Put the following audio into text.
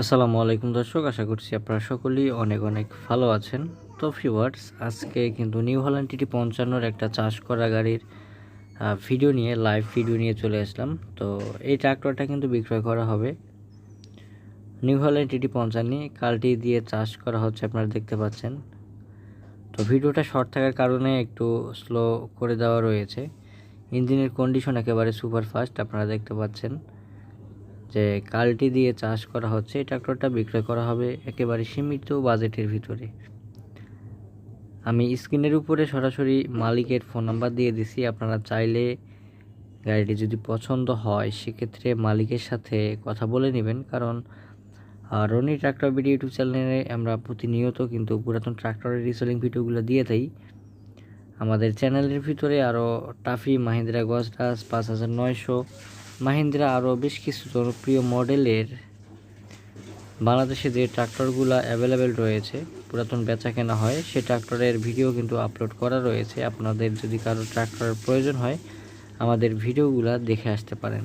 আসসালামু আলাইকুম দর্শক, আশা করছি আপনারা সকলেই অনেক অনেক ভালো আছেন। তো ফিওয়ার্স আজকে কিন্তু নিউ হল্যান্ড টিটি পঞ্চান্নর একটা চাষ করা গাড়ির ভিডিও নিয়ে লাইভ ভিডিও নিয়ে চলে আসলাম। তো এই ট্রাক্টরটা কিন্তু বিক্রয় করা হবে। নিউ হল্যান্ড টিটি পঞ্চান্নি, কালটি দিয়ে চাষ করা হচ্ছে আপনারা দেখতে পাচ্ছেন। তো ভিডিওটা শর্ট থাকার কারণে একটু স্লো করে দেওয়া রয়েছে। ইঞ্জিনের কন্ডিশন একেবারে সুপার ফাস্ট আপনারা দেখতে পাচ্ছেন। যে কালটি দিয়ে চাষ করা হচ্ছে এই ট্রাক্টরটা বিক্রয় করা হবে একেবারে সীমিত বাজেটের ভিতরে। আমি স্ক্রিনের উপরে সরাসরি মালিকের ফোন নাম্বার দিয়ে দিছি, আপনারা চাইলে গাড়িটি যদি পছন্দ হয়, সেক্ষেত্রে মালিকের সাথে কথা বলে নেবেন। কারণ রনি ট্রাক্টর ভিডিও ইউটিউব চ্যানেলে আমরা প্রতিনিয়ত কিন্তু পুরাতন ট্রাক্টরের রিসেলিং ভিডিওগুলো দিয়ে থাই আমাদের চ্যানেলের ভিতরে আরও টাফি মাহিন্দ্রা গজ গজরাজ পাঁচ হাজার নয়শো মাহিন্দ্রা আরও বেশ কিছু জনপ্রিয় মডেলের বাংলাদেশে যে ট্রাক্টরগুলো অ্যাভেলেবেল রয়েছে, পুরাতন বেচা কেনা হয়, সে ট্রাক্টরের ভিডিও কিন্তু আপলোড করা রয়েছে। আপনাদের যদি কারও ট্রাক্টরের প্রয়োজন হয়, আমাদের ভিডিওগুলো দেখে আসতে পারেন।